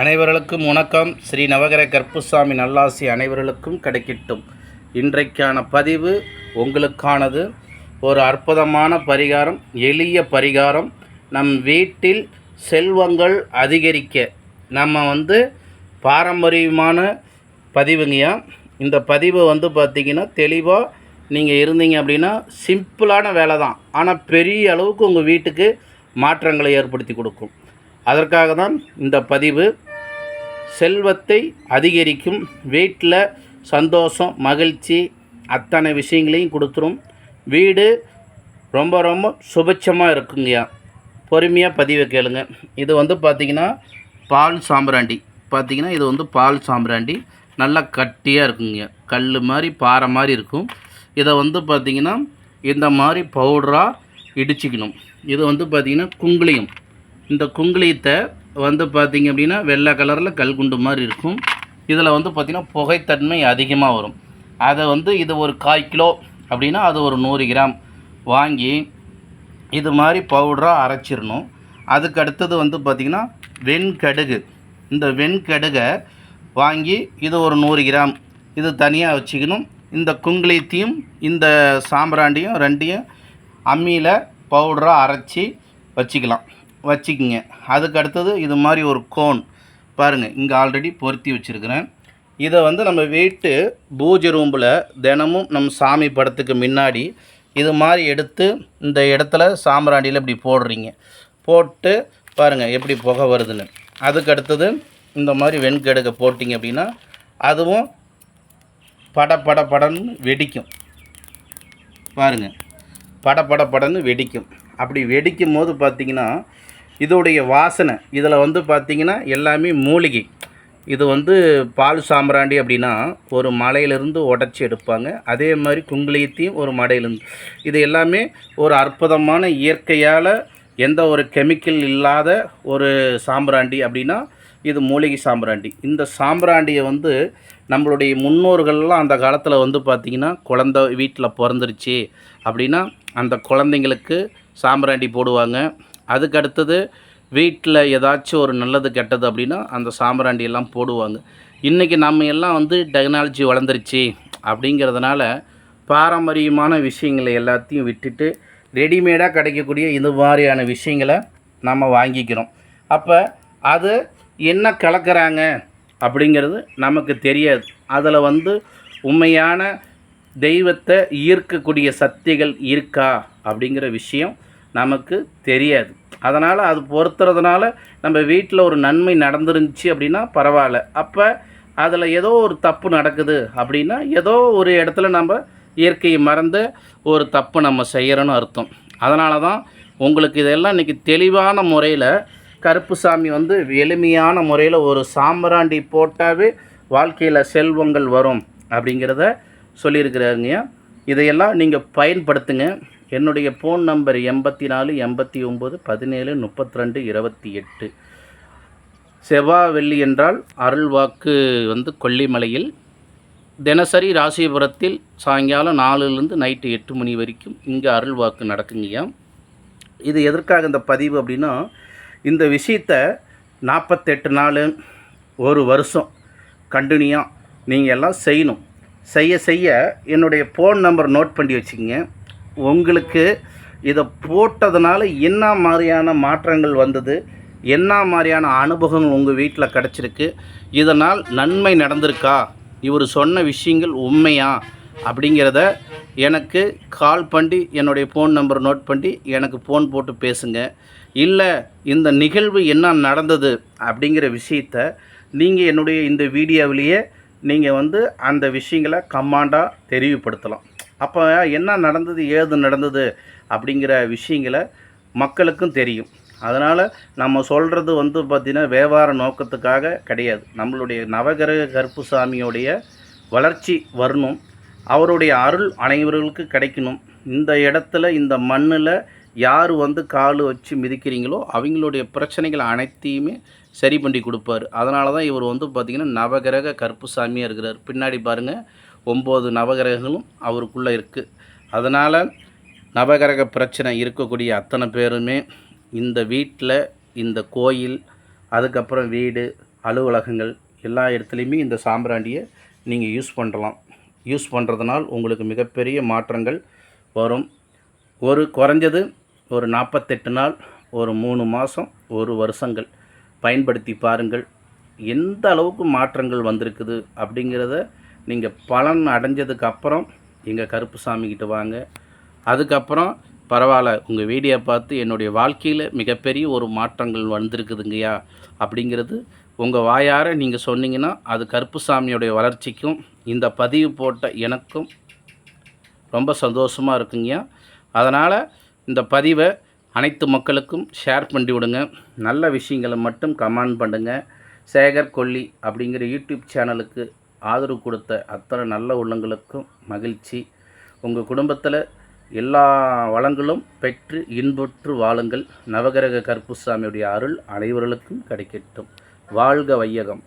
அனைவர்களுக்கும் வணக்கம். ஸ்ரீ நவகர கற்புசாமி நல்லாசி அனைவர்களுக்கும் கிடைக்கட்டும். இன்றைக்கான பதிவு உங்களுக்கானது. ஒரு அற்புதமான பரிகாரம் எளிய பரிகாரம். நம் வீட்டில் செல்வங்கள் அதிகரிக்க. நம்ம வந்து பாரம்பரியமான பதிவுங்கய்யா. இந்த பதிவு வந்து பார்த்திங்கன்னா தெளிவாக நீங்கள் இருந்தீங்க அப்படின்னா சிம்பிளான வேலை தான் ஆனால் பெரிய அளவுக்கு உங்கள் வீட்டுக்கு மாற்றங்களை ஏற்படுத்தி கொடுக்கும். அதற்காக தான் இந்த பதிவு. செல்வத்தை அதிகரிக்கும் வீட்டில் சந்தோஷம் மகிழ்ச்சி அத்தனை விஷயங்களையும் கொடுத்துரும். வீடு ரொம்ப ரொம்ப சுபிட்சமாக இருக்குங்கய்யா. பொறுமையாக பதிவை கேளுங்க. இது வந்து பார்த்திங்கன்னா பால் சாம்பிராண்டி. பார்த்திங்கன்னா இது வந்து பால் சாம்பிராண்டி. நல்லா கட்டியாக இருக்குங்க கல் மாதிரி பாறை மாதிரி இருக்கும். இதை வந்து பார்த்திங்கன்னா இந்த மாதிரி பவுடராக இடிச்சிக்கணும். இது வந்து பார்த்திங்கன்னா குங்குளியம். இந்த குங்குளியத்தை வந்து பார்த்திங்க அப்படின்னா வெள்ளை கலரில் கல்குண்டு மாதிரி இருக்கும். இதில் வந்து பார்த்திங்கன்னா புகைத்தன்மை அதிகமாக வரும். அதை வந்து இது ஒரு காய் கிலோ அப்படின்னா அது ஒரு நூறு கிராம் வாங்கி இது மாதிரி பவுடராக அரைச்சிடணும். அதுக்கு அடுத்தது வந்து பார்த்திங்கன்னா வெண்கடுகு. இந்த வெண்கடுகை வாங்கி இது ஒரு நூறு கிராம் இது தனியாக வச்சுக்கணும். இந்த குங்குளியத்தையும் இந்த சாம்பிராண்டியும் ரெண்டையும் அம்மியில் பவுடராக அரைச்சி வச்சுக்கலாம். வச்சுக்கிங்க. அதுக்கு அடுத்தது இது மாதிரி ஒரு கோன் பாருங்கள் இங்கே ஆல்ரெடி பொருத்தி வச்சுருக்கிறேன். இதை வந்து நம்ம வீட்டு பூஜை ரூமில் தினமும் நம்ம சாமி படத்துக்கு முன்னாடி இது மாதிரி எடுத்து இந்த இடத்துல சாம்பிராண்டியில் இப்படி போடுறீங்க. போட்டு பாருங்கள் எப்படி புகை வருதுன்னு. அதுக்கு அடுத்தது இந்த மாதிரி வெண்கடுக்க போட்டிங்க அப்படின்னா அதுவும் பட பட படன்னு வெடிக்கும். பாருங்கள் பட பட படன்னு வெடிக்கும். அப்படி வெடிக்கும் போது பார்த்திங்கன்னா இதோடைய வாசனை. இதில் வந்து பார்த்திங்கன்னா எல்லாமே மூலிகை. இது வந்து பால் சாம்பிராண்டி அப்படின்னா ஒரு மலையிலேருந்து உடச்சி எடுப்பாங்க. அதே மாதிரி குங்குளியத்தையும் ஒரு மலையிலேருந்து இது எல்லாமே ஒரு அற்புதமான இயற்கையால் எந்த ஒரு கெமிக்கல் இல்லாத ஒரு சாம்பிராண்டி அப்படின்னா இது மூலிகை சாம்பிராண்டி. இந்த சாம்பிராண்டியை வந்து நம்மளுடைய முன்னோர்கள்லாம் அந்த காலத்தில் வந்து பார்த்திங்கன்னா குழந்த வீட்டில் பிறந்துருச்சு அப்படின்னா அந்த குழந்தைங்களுக்கு சாம்பிராண்டி போடுவாங்க. அதுக்கு அடுத்தது வீட்டில் ஏதாச்சும் ஒரு நல்லது கெட்டது அப்படின்னா அந்த சாம்பிராண்டி எல்லாம் போடுவாங்க. இன்றைக்கி நம்ம எல்லாம் வந்து டெக்னாலஜி வளர்ந்துருச்சு அப்படிங்கிறதுனால பாரம்பரியமான விஷயங்களை எல்லாத்தையும் விட்டுட்டு ரெடிமேடாக கிடைக்கக்கூடிய இது மாதிரியான விஷயங்களை நம்ம வாங்கிக்கிறோம். அப்போ அது என்ன கலக்கிறாங்க அப்படிங்கிறது நமக்கு தெரியாது. அதில் வந்து உண்மையான தெய்வத்தை ஈர்க்கக்கூடிய சக்திகள் இருக்கா? அப்படிங்கிற விஷயம் நமக்கு தெரியாது. அதனால் அது பொறுத்துறதுனால நம்ம வீட்டில் ஒரு நன்மை நடந்துருந்துச்சு அப்படின்னா பரவாயில்ல. அப்போ அதில் ஏதோ ஒரு தப்பு நடக்குது அப்படின்னா ஏதோ ஒரு இடத்துல நம்ம இயற்கையை மறந்து ஒரு தப்பு நம்ம செய்கிறோன்னு அர்த்தம். அதனால தான் உங்களுக்கு இதெல்லாம் இன்றைக்கி தெளிவான முறையில் கருப்புசாமி வந்து எளிமையான முறையில் ஒரு சாம்பிராண்டி போட்டாவே வாழ்க்கையில் செல்வங்கள் வரும் அப்படிங்கிறத சொல்லியிருக்கிறாங்க இதையெல்லாம் நீங்கள் பயன்படுத்துங்க. என்னுடைய ஃபோன் நம்பர் எண்பத்தி நாலு எண்பத்தி ஒம்பது பதினேழு முப்பத்தி ரெண்டு இருபத்தி எட்டு செவ்வாய் வெள்ளி என்றால் அருள்வாக்கு வந்து கொல்லிமலையில். தினசரி ராசிபுரத்தில் சாயங்காலம் நாலுலேருந்து நைட்டு எட்டு மணி வரைக்கும் இங்கே அருள்வாக்கு நடக்குங்கய்யா. இது எதற்காக இந்த பதிவு அப்படின்னா இந்த விஷயத்த நாற்பத்தெட்டு நாள் ஒரு வருஷம் கண்டினியூவாக நீங்கள் எல்லாம் செய்யணும். செய்ய செய்ய என்னுடைய ஃபோன் நம்பர் நோட் பண்ணி வச்சுக்கோங்க. உங்களுக்கு இதை போட்டதுனால என்ன மாதிரியான மாற்றங்கள் வந்தது? என்ன மாதிரியான அனுபவங்கள் உங்கள் வீட்டில் கிடச்சிருக்கு? இதனால் நன்மை நடந்திருக்கா? இவர் சொன்ன விஷயங்கள் உண்மையா? அப்படிங்கிறத எனக்கு கால் பண்ணி என்னுடைய ஃபோன் நம்பர் நோட் பண்ணி எனக்கு ஃபோன் போட்டு பேசுங்க. இல்லை இந்த நிகழ்வு என்ன நடந்தது? அப்படிங்கிற விஷயத்த நீங்கள் என்னுடைய இந்த வீடியோவிலேயே நீங்கள் வந்து அந்த விஷயங்களை கமாண்டாக தெரிவுபடுத்தலாம். அப்போ என்ன நடந்தது ஏது நடந்தது அப்படிங்கிற விஷயங்களை மக்களுக்கும் தெரியும். அதனால் நம்ம சொல்கிறது வந்து பார்த்திங்கன்னா வியாபார நோக்கத்துக்காக கிடையாது. நம்மளுடைய நவகிரக கருப்புசாமியோடைய வளர்ச்சி வரணும். அவருடைய அருள் அனைவர்களுக்கு கிடைக்கணும். இந்த இடத்துல இந்த மண்ணில் யார் வந்து கால் வச்சு மிதிக்கிறீங்களோ அவங்களுடைய பிரச்சனைகள் அனைத்தையுமே சரி பண்ணி கொடுப்பாரு. அதனால தான் இவர் வந்து பார்த்திங்கன்னா நவகிரக கருப்புசாமியாக இருக்கிறார். பின்னாடி பாருங்கள் ஒம்பது நவகிரகங்களும் அவருக்குள்ளே இருக்குது அதனால் நவகிரக பிரச்சனை இருக்கக்கூடிய அத்தனை பேருமே இந்த வீட்டில் இந்த கோயில் அதுக்கப்புறம் வீடு அலுவலகங்கள் எல்லா இடத்துலையுமே இந்த சாம்பிராண்டியை நீங்கள் யூஸ் பண்ணலாம். யூஸ் பண்ணுறதுனால் உங்களுக்கு மிகப்பெரிய மாற்றங்கள் வரும். ஒரு குறைஞ்சது ஒரு நாற்பத்தெட்டு நாள் ஒரு மூணு மாதம் ஒரு வருஷங்கள். பயன்படுத்தி பாருங்கள். எந்த அளவுக்கு மாற்றங்கள் வந்திருக்குது அப்படிங்கிறத நீங்கள் பலன் அடைஞ்சதுக்கு அப்புறம் எங்கள் கருப்பு சாமிக்கிட்ட வாங்க. அதுக்கப்புறம் பரவாயில்ல உங்கள் வீடியோ பார்த்து என்னுடைய வாழ்க்கையில் மிகப்பெரிய ஒரு மாற்றங்கள் வந்திருக்குதுங்கய்யா அப்படிங்கிறது உங்கள் வாயார நீங்கள் சொன்னீங்கன்னா அது கருப்பு சாமியோடைய வளர்ச்சிக்கும் இந்த பதிவு போட்ட எனக்கும் ரொம்ப சந்தோஷமாக இருக்குங்கய்யா. அதனால் இந்த பதிவை அனைத்து மக்களுக்கும் ஷேர் பண்ணி விடுங்க. நல்ல விஷயங்களை மட்டும் கமெண்ட் பண்ணுங்கள் சேகர் கொல்லி அப்படிங்கிற யூடியூப் சேனலுக்கு ஆதரவு கொடுத்த அத்தனை நல்ல உள்ளங்களுக்கும் மகிழ்ச்சி. உங்கள் குடும்பத்தில் எல்லா வளங்களும் பெற்று இன்புற்று வாழுங்கள். நவகிரக கருப்புசாமியுடைய அருள் அனைவர்களுக்கும் கிடைக்கட்டும். வாழ்க வையகம்.